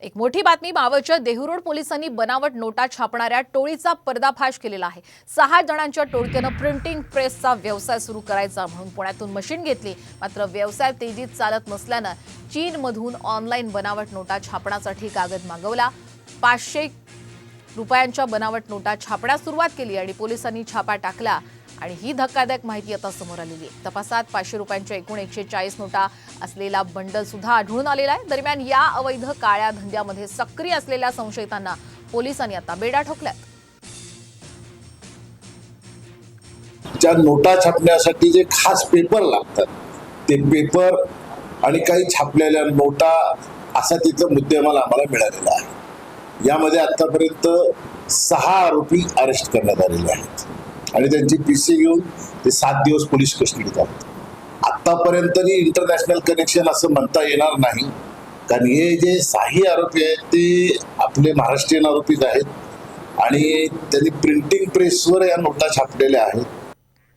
एक मोठी बातमी मावळच्या देहूरोड पोलिसांनी बनावट नोटा छापणाऱ्या टोळीचा पर्दाफाश केलेला आहे. सहा जणांच्या टोळक्यानं प्रिंटिंग प्रेसचा व्यवसाय सुरू करायचा म्हणून पुण्यातून मशीन घेतली. मात्र व्यवसाय तेजीत चालत नसल्यानं चीनमधून ऑनलाईन बनावट नोटा छापण्यासाठी कागद मागवला. पाचशे रुपयांच्या बनावट नोटा छापण्यास सुरुवात केली आणि पोलिसांनी छापा टाकला. आणि ही धक्कादायक माहिती आता समोर आलेली आहे. तपासात पाचशे रुपयांच्या एकूण एकशे चाळीस नोटा असलेला बंडल सुद्धा आढळून आलेला आहे. दरम्यान या अवैध काळ्या धंद्यामध्ये सक्रिय असलेल्या संशयितांना पोलिसांनी आता बेडा ठोकल्यात. ज्या नोटा छापण्यासाठी जे खास पेपर लागतात ते पेपर आणि काही छापलेल्या नोटा असा तिथं मुद्देमाल आम्हाला मिळालेला आहे. यामध्ये आतापर्यंत सहा आरोपी अरेस्ट करण्यात आलेले आहेत. आणि त्यांची पीसी घेऊन ते सात दिवस पोलीस कस्टडीत आहेत. आतापर्यंत इंटरनॅशनल कनेक्शन असं म्हणता येणार नाही. कारण हे जे साही आरोपी आहेत ते आपले महाराष्ट्रीयन आरोपीच आहेत. आणि त्यांनी प्रिंटिंग प्रेसवर या नोटा छापलेल्या आहेत.